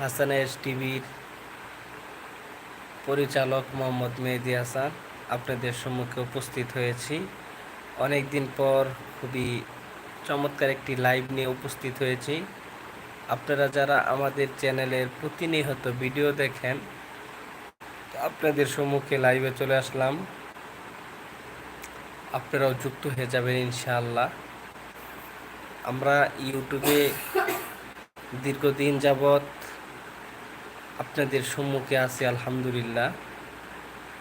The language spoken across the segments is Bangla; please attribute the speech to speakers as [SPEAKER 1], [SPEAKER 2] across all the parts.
[SPEAKER 1] হাসান এস টিভির পরিচালক মোহাম্মদ মেহেদি হাসান। আপনাদের সম্মুখে উপস্থিত হয়েছি। অনেক দিন পর খুবই চমৎকার একটি লাইভ নিয়ে উপস্থিত হয়েছি। আপনারা যারা আমাদের চ্যানেলের প্রতিনিয়ত ভিডিও দেখেন, আপনাদের সম্মুখে লাইভে চলে আসলাম। আপনারাও যুক্ত হয়ে যাবেন ইনশাআল্লাহ। আমরা ইউটিউবে দীর্ঘদিন যাবৎ আপনাদের সম্মুখে আছি, আলহামদুলিল্লাহ।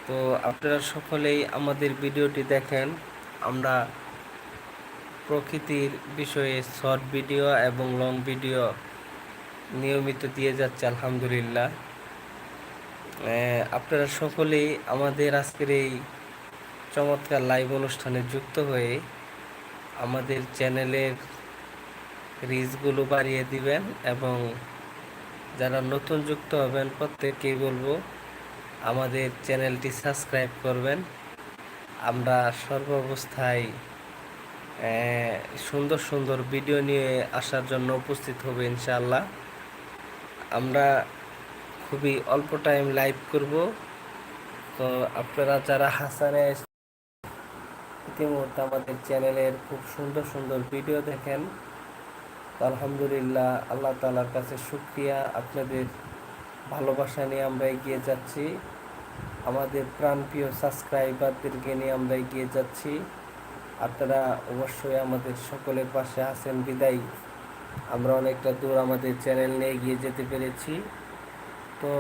[SPEAKER 1] তো আপনারা সকলেই আমাদের ভিডিওটি দেখেন। আমরা প্রকৃতির বিষয়ে শর্ট ভিডিও এবং লং ভিডিও নিয়মিত দিয়ে যাচ্ছে, আলহামদুলিল্লাহ। আপনারা সকলেই আমাদের আজকের এই চমৎকার লাইভ অনুষ্ঠানে যুক্ত হয়ে আমাদের চ্যানেলের রিচগুলো বাড়িয়ে দিবেন এবং যারা নতুন যুক্ত হবেন, প্রত্যেককেই বলব আমাদের চ্যানেলটি সাবস্ক্রাইব করবেন। আমরা সর্বাবস্থায় সুন্দর সুন্দর ভিডিও নিয়ে আসার জন্য উপস্থিত হবে ইনশাআল্লাহ। আমরা খুবই অল্প টাইম লাইভ করব। তো আপনারা যারা হাসানে ইতিমধ্যে আমাদের চ্যানেলের খুব সুন্দর সুন্দর ভিডিও দেখেন। আলহামদুলিল্লাহ, আল্লাহ তালার কাছে শুক্রিয়া। আপনাদের ভালোবাসা নিয়ে আমরা এগিয়ে যাচ্ছি। আমাদের প্রাণপ্রিয় সাবস্ক্রাইবারদেরকে নিয়ে আমরা এগিয়ে যাচ্ছি। আপনারা অবশ্যই আমাদের সকলের পাশে আছেন। বিদায়ী। আমরা অনেকটা দূর আমাদের চ্যানেল নিয়ে এগিয়ে যেতে পেরেছি। তো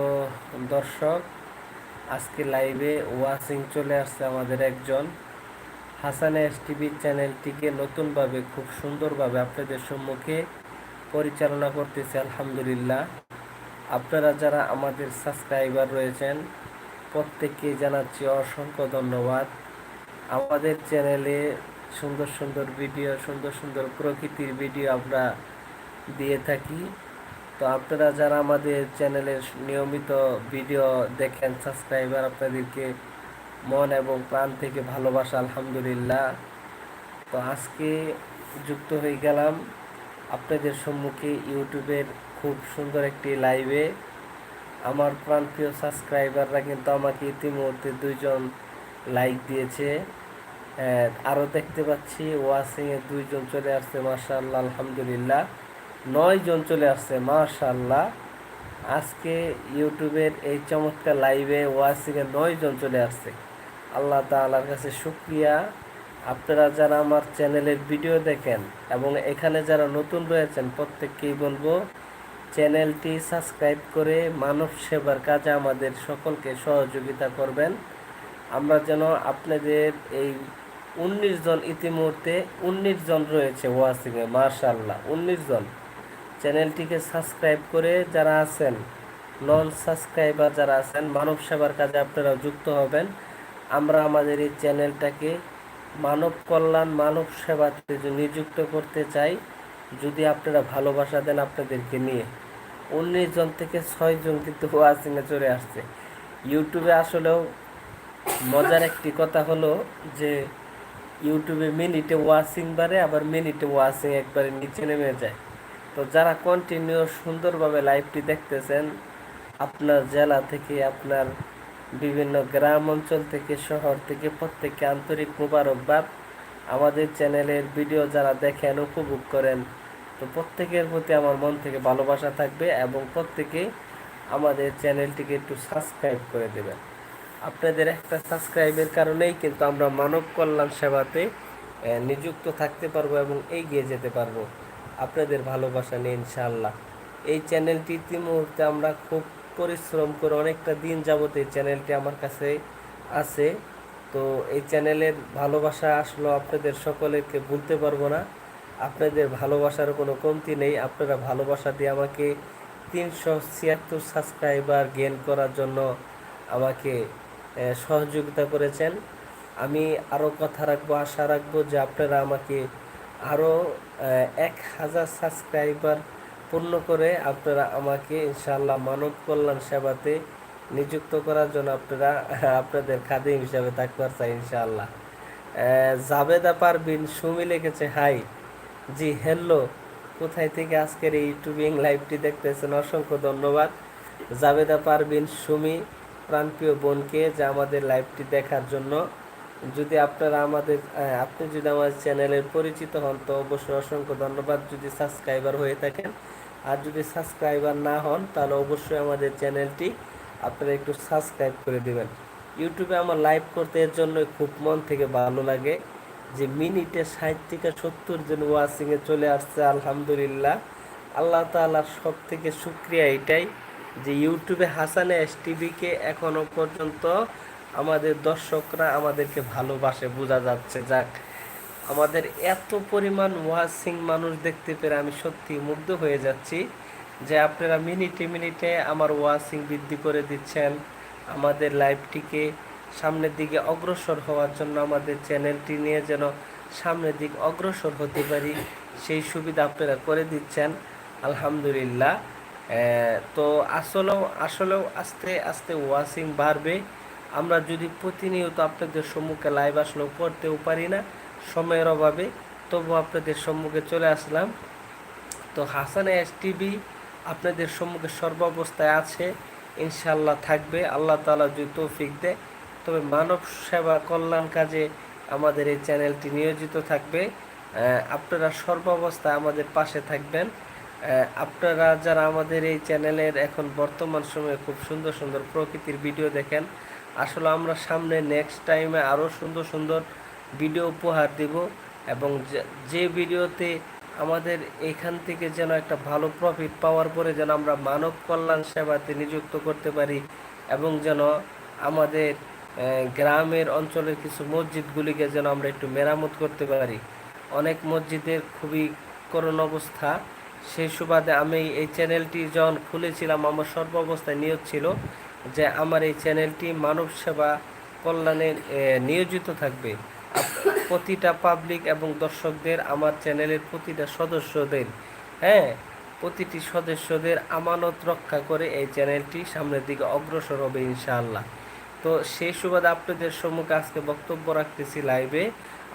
[SPEAKER 1] দর্শক, আজকে লাইভে ওয়াচিং চলে আসছে আমাদের একজন। হাসান এস টিভি চ্যানেলটিকে নতুনভাবে, খুব সুন্দরভাবে আপনাদের সম্মুখে পরিচালনা করতেছে, আলহামদুলিল্লাহ। আপনারা যারা আমাদের সাবস্ক্রাইবার রয়েছেন, প্রত্যেককে জানাচ্ছি অসংখ্য ধন্যবাদ। আমাদের চ্যানেলে সুন্দর সুন্দর ভিডিও, সুন্দর সুন্দর প্রকৃতির ভিডিও আমরা দিয়ে থাকি। তো আপনারা যারা আমাদের চ্যানেলের নিয়মিত ভিডিও দেখেন, সাবস্ক্রাইবার আপনাদেরকে মন এবং প্রাণ থেকে ভালোবাসা, আলহামদুলিল্লাহ। তো আজকে যুক্ত হয়ে গেলাম আপনাদের সম্মুখে ইউটিউবের খুব সুন্দর একটি লাইভে। আমার প্রাণপ্রিয় সাবস্ক্রাইবাররা কিন্তু আমাকে ইতিমধ্যে দুইজন লাইক দিয়েছে। আরও দেখতে পাচ্ছি ওয়াসিংয়ে দুইজন চলে আসছে মার্শাল্লাহ আলহামদুলিল্লাহ। নয় জন চলে আসছে মার্শাল্লাহ আজকে ইউটিউবের এই চমৎকার লাইভে ওয়াসিংয়ে নয় জন চলে আসছে। আল্লাহ তাআলার কাছে শুক্রিয়া। আপনারা যারা আমার চ্যানেলের ভিডিও দেখেন এবং এখানে যারা নতুন রয়েছেন, প্রত্যেককেই বলব, চ্যানেলটি সাবস্ক্রাইব করে মানব সেবার কাজে আমাদের সকলকে সহযোগিতা করবেন। আমরা যেন আপনাদের এই উনিশ জন ইতিমধ্যে উনিশ জন রয়েছে ওয়াসিংয়ে মার্শাল্লাহ উনিশ জন। চ্যানেলটিকে সাবস্ক্রাইব করে যারা আছেন নন সাবস্ক্রাইবার যারা আছেন, মানব সেবার কাজে আপনারা যুক্ত হবেন। আমরা আমাদের এই চ্যানেলটাকে মানব কল্যাণ, মানব সেবাতে নিযুক্ত করতে চাই। যদি আপনারা ভালোবাসা দেন আপনাদেরকে নিয়ে। উনিশ জন থেকে ছয় জন কিন্তু ওয়াচিংয়ে চলে আসছে। ইউটিউবে আসলেও মজার একটি কথা হলো যে, ইউটিউবে মিনিটে ওয়াচিং বাড়ে, আবার মিনিটে ওয়াচিং একবারে নিচে নেমে যায়। তো যারা কন্টিনিউ সুন্দরভাবে লাইভটি দেখতেছেন, আপনার জেলা থেকে আপনার বিভিন্ন গ্রাম অঞ্চল থেকে, শহর থেকে প্রত্যেককে আন্তরিক মুবারকবাদ আমাদের চ্যানেলের ভিডিও যারা দেখেন, উপভোগ করেন, তো প্রত্যেকের প্রতি আমার মন থেকে ভালোবাসা থাকবে এবং প্রত্যেকে আমাদের চ্যানেলটিকে একটু সাবস্ক্রাইব করে দেবেন। আপনাদের একটা সাবস্ক্রাইবের কারণেই কিন্তু আমরা মানব কল্যাণ সেবাতে নিযুক্ত থাকতে পারব এবং এগিয়ে যেতে পারব। আপনাদের ভালোবাসা নিয়ে ইনশাআল্লাহ। এই চ্যানেলটি ইতিমুহূর্তে আমরা খুব পরিশ্রম করে অনেকটা দিন যাবত এই চ্যানেলটি আমার কাছে আছে। তো এই চ্যানেলের ভালোবাসা আসলে আপনাদের সকলেরকে ভুলতে পারব না। আপনাদের ভালোবাসার কোনো কমতি নেই। আপনারা ভালোবাসা দিয়ে আমাকে তিনশো ছিয়াত্তর সাবস্ক্রাইবার গেন করার জন্য আমাকে সহযোগিতা করেছেন। আমি আরও কথা রাখব, আশা রাখব যে আপনারা আমাকে আরও এক হাজার সাবস্ক্রাইবার পূর্ণ করে আপনারা আমাকে ইনশাআল্লাহ মানব কল্যাণ সেবাতে নিযুক্ত করার জন্য আপনারা আপনাদের খাদিম হিসাবে থাকবার চাই ইনশাআল্লাহ। আহ, জাবেদা পারবিন সুমি লিখেছে হাই জি হ্যালো কোথায় থেকে আজকের এই ইউটিউবিং লাইভটি দেখতেছেন? অসংখ্য ধন্যবাদ। জাবেদা পারবিন সুমি প্রাণপ্রিয় বোনকে যে আমাদের লাইভটি দেখার জন্য। যদি আপনারা আমাদের আপনি যদি আমাদের চ্যানেলের পরিচিত হন তো অবশ্যই অসংখ্য ধন্যবাদ। যদি সাবস্ক্রাইবার হয়ে থাকেন আর যদি সাবস্ক্রাইবার না হন, তাহলে অবশ্যই আমাদের চ্যানেলটি আপনারা একটু সাবস্ক্রাইব করে দেবেন। ইউটিউবে আমার লাইভ করতে এর জন্য খুব মন থেকে ভালো লাগে যে মিনিটে ষাট থেকে সত্তর জন ওয়াচিংয়ে চলে আসছে, আলহামদুলিল্লাহ। আল্লাহ তাআলার সব থেকে সুক্রিয়া এটাই যে ইউটিউবে হাসানে এস টিভিকে এখনও পর্যন্ত আমাদের দর্শকরা আমাদেরকে ভালোবাসে, বোঝা যাচ্ছে, যাক। আমাদের এত পরিমাণ ওয়াচিং মানুষ দেখতে পেরে আমি সত্যি মুগ্ধ হয়ে যাচ্ছি যে আপনারা মিনিটে মিনিটে আমার ওয়াচিং বৃদ্ধি করে দিচ্ছেন। আমাদের লাইভটিকে সামনের দিকে অগ্রসর হওয়ার জন্য আমাদের চ্যানেলটি নিয়ে যেন সামনের দিক অগ্রসর হতে পারি, সেই সুবিধা আপনারা করে দিচ্ছেন। আলহামদুলিল্লাহ। তো আসলেও আসলেও আস্তে আস্তে ওয়াচিং বাড়বে। আমরা যদি প্রতিনিয়ত আপনাদের সম্মুখে লাইভ আসলেও করতেও পারি না সময়ের অভাবে তবু আপনাদের সম্মুখে চলে আসলাম। তো হাসান এস টিভি আপনাদের সম্মুখে সর্বাবস্থায় আছে ইনশাল্লাহ থাকবে, আল্লাহ তাআলা যদি তৌফিক দেয়। তবে মানব সেবা কল্যাণ কাজে আমাদের এই চ্যানেলটি নিয়োজিত থাকবে। আপনারা সর্বাবস্থায় আমাদের পাশে থাকবেন। আপনারা যারা আমাদের এই চ্যানেলের এখন বর্তমান সময়ে খুব সুন্দর সুন্দর প্রকৃতির ভিডিও দেখেন, আসলে আমরা সামনে নেক্সট টাইমে আরও সুন্দর সুন্দর ভিডিও উপহার দেব এবং যে- ভিডিওতে আমাদের এখান থেকে যেন একটা ভালো প্রফিট পাওয়ার পরে যেন আমরা মানব কল্যাণ সেবাতে নিযুক্ত করতে পারি এবং যেন আমাদের গ্রামের অঞ্চলের কিছু মসজিদগুলিকে যেন আমরা একটু মেরামত করতে পারি। অনেক মসজিদের খুবই করুণ অবস্থা। সেই সুবাদে আমি এই চ্যানেলটি যখন খুলেছিলাম, আমার সর্ব অবস্থায় নিয়োগ ছিল যে আমার এই চ্যানেলটি মানব সেবা কল্যাণে নিয়োজিত থাকবে। প্রতিটা পাবলিক এবং দর্শকদের আমার চ্যানেলের প্রতিটা সদস্যদের হ্যাঁ? প্রতিটি সদস্যদের আমানত রক্ষা করে এই চ্যানেলটি সামনের দিকে অগ্রসর হবে ইনশাআল্লাহ। তো সেই সুবাদে আপনাদের সম্মুখে আজকে বক্তব্য রাখতেছি লাইভে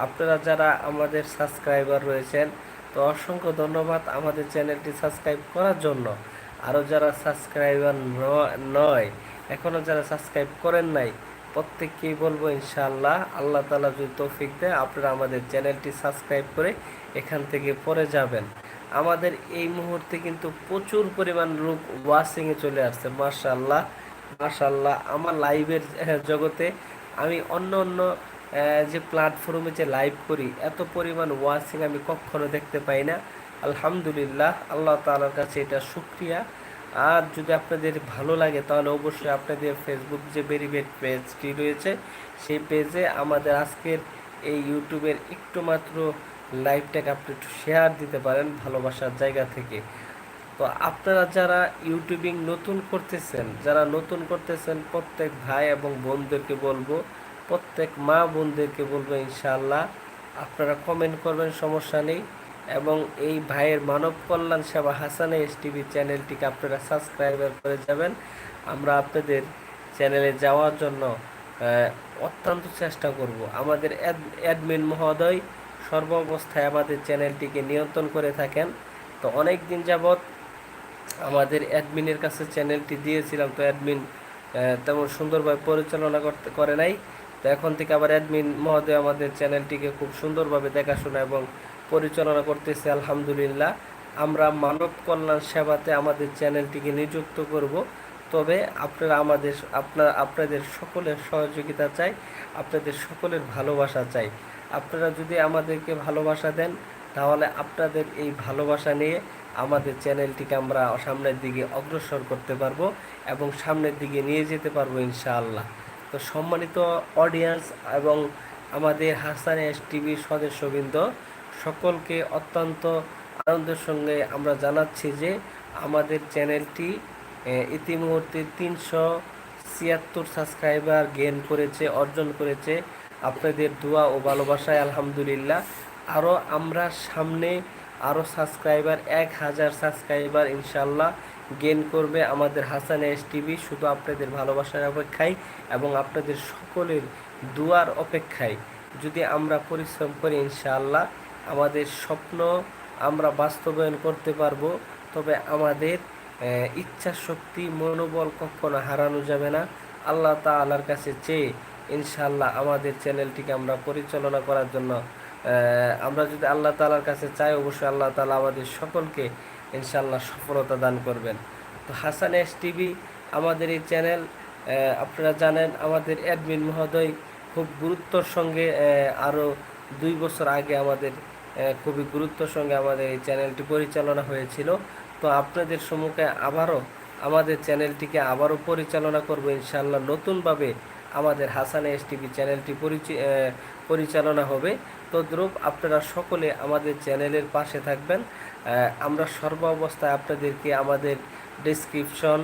[SPEAKER 1] আপনারা যারা আমাদের সাবস্ক্রাইবার রয়েছেন, তো অসংখ্য ধন্যবাদ আমাদের চ্যানেলটি সাবস্ক্রাইব করার জন্য। আরও যারা সাবস্ক্রাইবার নয় এখনও যারা সাবস্ক্রাইব করেন নাই প্রত্যেককেই বলব ইনশাআল্লাহ, আল্লাহ তালা যদি তৌফিক দেয়, আপনারা আমাদের চ্যানেলটি সাবস্ক্রাইব করে এখান থেকে পরে যাবেন। আমাদের এই মুহূর্তে কিন্তু প্রচুর পরিমাণ লোক ওয়াচিংয়ে চলে আসছে, মাশাআল্লাহ মাশাআল্লাহ। আমার লাইভের জগতে আমি অন্য অন্য যে প্ল্যাটফর্মে যে লাইভ করি, এত পরিমাণ ওয়াচিং আমি কখনো দেখতে পাই না। আলহামদুলিল্লাহ, আল্লাহ তাআলার কাছে এটা শুক্রিয়া। আর যদি আপনাদের ভালো লাগে, তাহলে অবশ্যই আপনাদের ফেসবুক যে ভেরিফাইড পেজটি রয়েছে, সেই পেজে আমাদের আজকের এই ইউটিউবের একটু মাত্র লাইভটাকে আপনি একটু শেয়ার দিতে পারেন ভালোবাসার জায়গা থেকে। তো আপনারা যারা ইউটিউবিং নতুন করতেছেন, যারা নতুন করতেছেন, প্রত্যেক ভাই এবং বোনদেরকে বলব, প্রত্যেক মা বোনদেরকে বলব, ইনশাআল্লাহ, আপনারা কমেন্ট করবেন, সমস্যা নেই। এবং এই ভাইয়ের মানব কল্যাণ সেবা হাসানে এস টিভি চ্যানেলটিকে আপনারা সাবস্ক্রাইবার করে যাবেন। আমরা আপনাদের চ্যানেলে যাওয়ার জন্য অত্যন্ত চেষ্টা করব। আমাদের অ্যাড- অ্যাডমিন মহোদয় সর্ব অবস্থায় আমাদের চ্যানেলটিকে নিয়ন্ত্রণ করে থাকেন। তো অনেক দিন যাবৎ আমাদের অ্যাডমিনের কাছে চ্যানেলটি দিয়েছিলাম, তো অ্যাডমিন তেমন সুন্দরভাবে পরিচালনা করতে, করে নাই। তো এখন থেকে আবার অ্যাডমিন মহোদয় আমাদের চ্যানেলটিকে খুব সুন্দরভাবে দেখাশোনা এবং পরিচালনা করতেছে, আলহামদুলিল্লাহ। আমরা মানব কল্যাণ সেবাতে আমাদের চ্যানেলটিকে নিযুক্ত করব। তবে আপনারা আমাদের, আপনার, আপনাদের সকলের সহযোগিতা চাই, আপনাদের সকলের ভালোবাসা চাই। আপনারা যদি আমাদেরকে ভালোবাসা দেন, তাহলে আপনাদের এই ভালোবাসা নিয়ে আমাদের চ্যানেলটিকে আমরা সামনের দিকে অগ্রসর করতে পারব এবং সামনের দিকে নিয়ে যেতে পারব ইনশাআল্লাহ। তো সম্মানিত অডিয়েন্স এবং আমাদের হাসান এস টিভির সদস্যবৃন্দ সকলকে অত্যন্ত আনন্দের সঙ্গে আমরা জানাচ্ছি যে আমাদের চ্যানেলটি ইতিমুহূর্তে তিনশো ছিয়াত্তর সাবস্ক্রাইবার গেইন করেছে, অর্জন করেছে। আপনাদের দোয়া ও ভালোবাসায় আলহামদুলিল্লাহ। আরও আমরা সামনে আরও সাবস্ক্রাইবার, এক হাজার সাবস্ক্রাইবার ইনশাল্লাহ গেইন করবে আমাদের হাসান এস টিভি। শুধু আপনাদের ভালোবাসার অপেক্ষায় এবং আপনাদের সকলের দুয়ার অপেক্ষায় যদি আমরা পরিশ্রম করি ইনশাআল্লাহ। আমাদের স্বপ্ন আমরা বাস্তবায়ন করতে পারব, তবে আমাদের ইচ্ছা শক্তি মনোবল কখনো হারানো যাবে না। আল্লাহ তাআলার কাছে চেয়ে ইনশাল্লাহ আমাদের চ্যানেলটিকে আমরা পরিচালনা করার জন্য আমরা যদি আল্লাহ তালার কাছে চাই, অবশ্যই আল্লাহ তালা আমাদের সকলকে ইনশাল্লাহ সফলতা দান করবেন। তো হাসান এস টিভি, আমাদের এই চ্যানেল আপনারা জানেন আমাদের অ্যাডমিন মহোদয় খুব গুরুত্বর সঙ্গে আরও দুই বছর আগে আমাদের খুবই গুরুত্বর সঙ্গে আমাদের এই চ্যানেলটি পরিচালনা হয়েছিল। তো আপনাদের সম্মুখে আবারও আমাদের চ্যানেলটিকে আবারও পরিচালনা করব। ইনশাল্লাহ নতুনভাবে আমাদের হাসান এস টিভি চ্যানেলটি পরিচালনা হবে। তদ্রূপ আপনারা সকলে আমাদের চ্যানেলের পাশে থাকবেন। আমরা সর্ব অবস্থায় আপনাদেরকে আমাদের ডিসক্রিপশন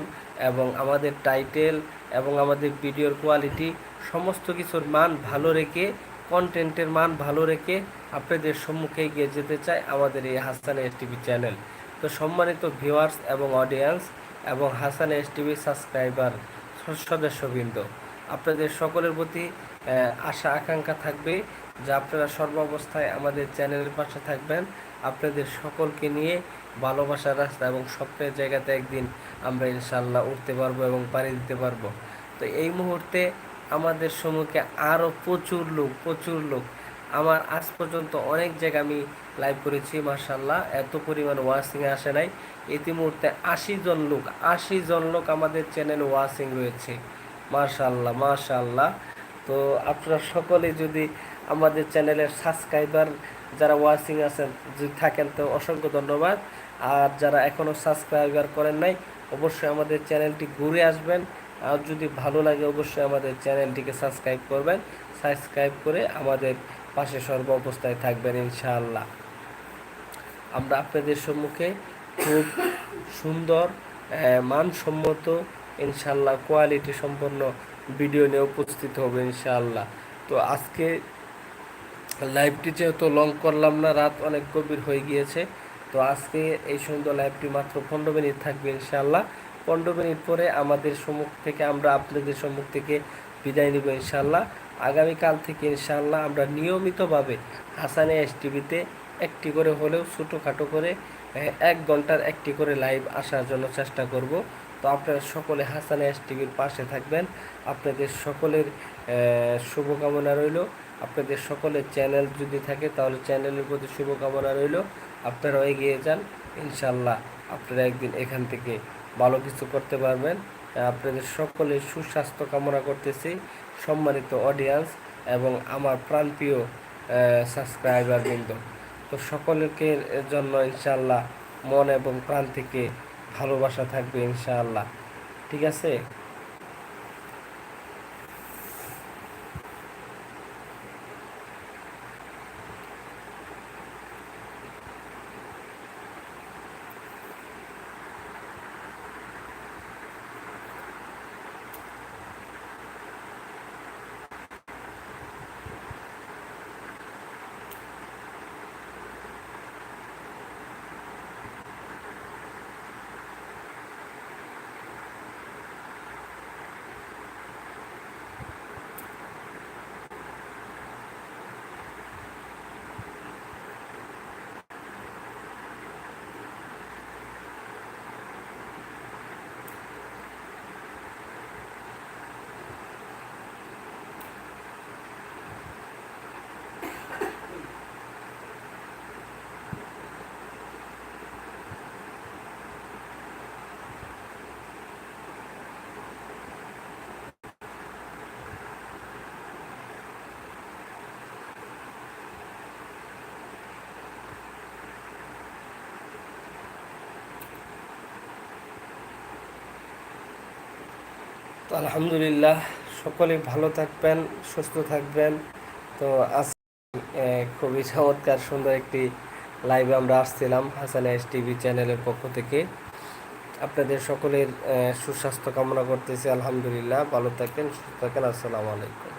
[SPEAKER 1] এবং আমাদের টাইটেল এবং আমাদের ভিডিওর কোয়ালিটি সমস্ত কিছুর মান ভালো রেখে কন্টেন্টের মান ভালো রেখে আপনাদের সম্মুখে এগিয়ে যেতে চাই আমাদের এই হাসান এস টিভি চ্যানেল তো সম্মানিত ভিউয়ার্স এবং অডিয়েন্স এবং হাসান এস টিভি সাবস্ক্রাইবার সদস্যবৃন্দ, আপনাদের সকলের প্রতি আশা, আকাঙ্ক্ষা থাকবে যে আপনারা সর্বাবস্থায় আমাদের চ্যানেলের পাশে থাকবেন। আপনাদের সকলকে নিয়ে ভালোবাসার রাস্তা এবং স্বপ্নের জায়গাতে একদিন আমরা ইনশাল্লাহ উঠতে পারব এবং পাড়ি দিতে পারব। তো এই মুহূর্তে আমাদের সম্মুখে আরও প্রচুর লোক প্রচুর লোক। আমার আজ পর্যন্ত অনেক জায়গা আমি লাইভ করেছি মার্শাল্লাহ এত পরিমাণ ওয়াশিংয়ে আসে নাই। ইতিমধ্যে আশি জন লোক, আশি জন লোক আমাদের চ্যানেলে ওয়াশিং রয়েছে। মার্শাল্লাহ মার্শাল্লাহ তো আপনারা সকলে যদি আমাদের চ্যানেলের সাবস্ক্রাইবার যারা ওয়াচিং আছেন, যদি থাকেন তো অসংখ্য ধন্যবাদ। আর যারা এখনও সাবস্ক্রাইবার করেন নাই, অবশ্যই আমাদের চ্যানেলটি ঘুরে আসবেন। আর যদি ভালো লাগে অবশ্যই আমাদের চ্যানেলটিকে সাবস্ক্রাইব করবেন। সাবস্ক্রাইব করে আমাদের পাশে সর্ব অবস্থায় থাকবেন ইনশাআল্লাহ। আমরা আপনাদের সম্মুখে খুব সুন্দর মানসম্মত ইনশাল্লাহ কোয়ালিটি সম্পন্ন ভিডিও নিয়ে উপস্থিত হবে ইনশাআল্লাহ। তো আজকে লাইভটি যেহেতু লং করলাম না, রাত অনেক গভীর হয়ে গিয়েছে, তো আজকে এই সুন্দর লাইভটি মাত্র পনেরো মিনিট থাকবে ইনশাআল্লাহ। পনেরো মিনিট পরে আমাদের সম্মুখ থেকে আমরা আপনাদের সম্মুখ থেকে বিদায় নিব ইনশাল্লাহ আগামীকাল থেকে ইনশাল্লাহ আমরা নিয়মিতভাবে হাসানে এস টিভিতে একটি করে হলেও ছোটোখাটো করে এক ঘণ্টার একটি করে লাইভ আসার জন্য চেষ্টা করব। তো আপনারা সকলে হাসান এস টিভির পাশে থাকবেন। আপনাদের সকলের শুভকামনা রইল। আপনাদের সকলের চ্যানেল যদি থাকে তাহলে চ্যানেলের প্রতি শুভকামনা রইল। আপনারা এগিয়ে যান ইনশাল্লাহ আপনারা একদিন এখান থেকে ভালো কিছু করতে পারবেন। আপনাদের সকলের সুস্বাস্থ্য কামনা করতেছি। সম্মানিত অডিয়েন্স এবং আমার প্রাণপ্রিয় সাবস্ক্রাইবার কিন্তু তো সকলকে জন্য ইনশাল্লাহ মন এবং প্রাণ থেকে ভালোবাসা থাকবে ইনশাআল্লাহ। ঠিক আছে? আলহামদুলিল্লাহ, সকলে ভালো থাকবেন, সুস্থ থাকবেন। তো আজ খুবই চমৎকার সুন্দর একটি লাইভে আমরা আসছিলাম হাসান এস টিভি চ্যানেলের পক্ষ থেকে। আপনাদের সকলের সুস্বাস্থ্য কামনা করতেছি, আলহামদুলিল্লাহ, ভালো থাকেন, সুস্থ থাকেন, আসসালামু আলাইকুম।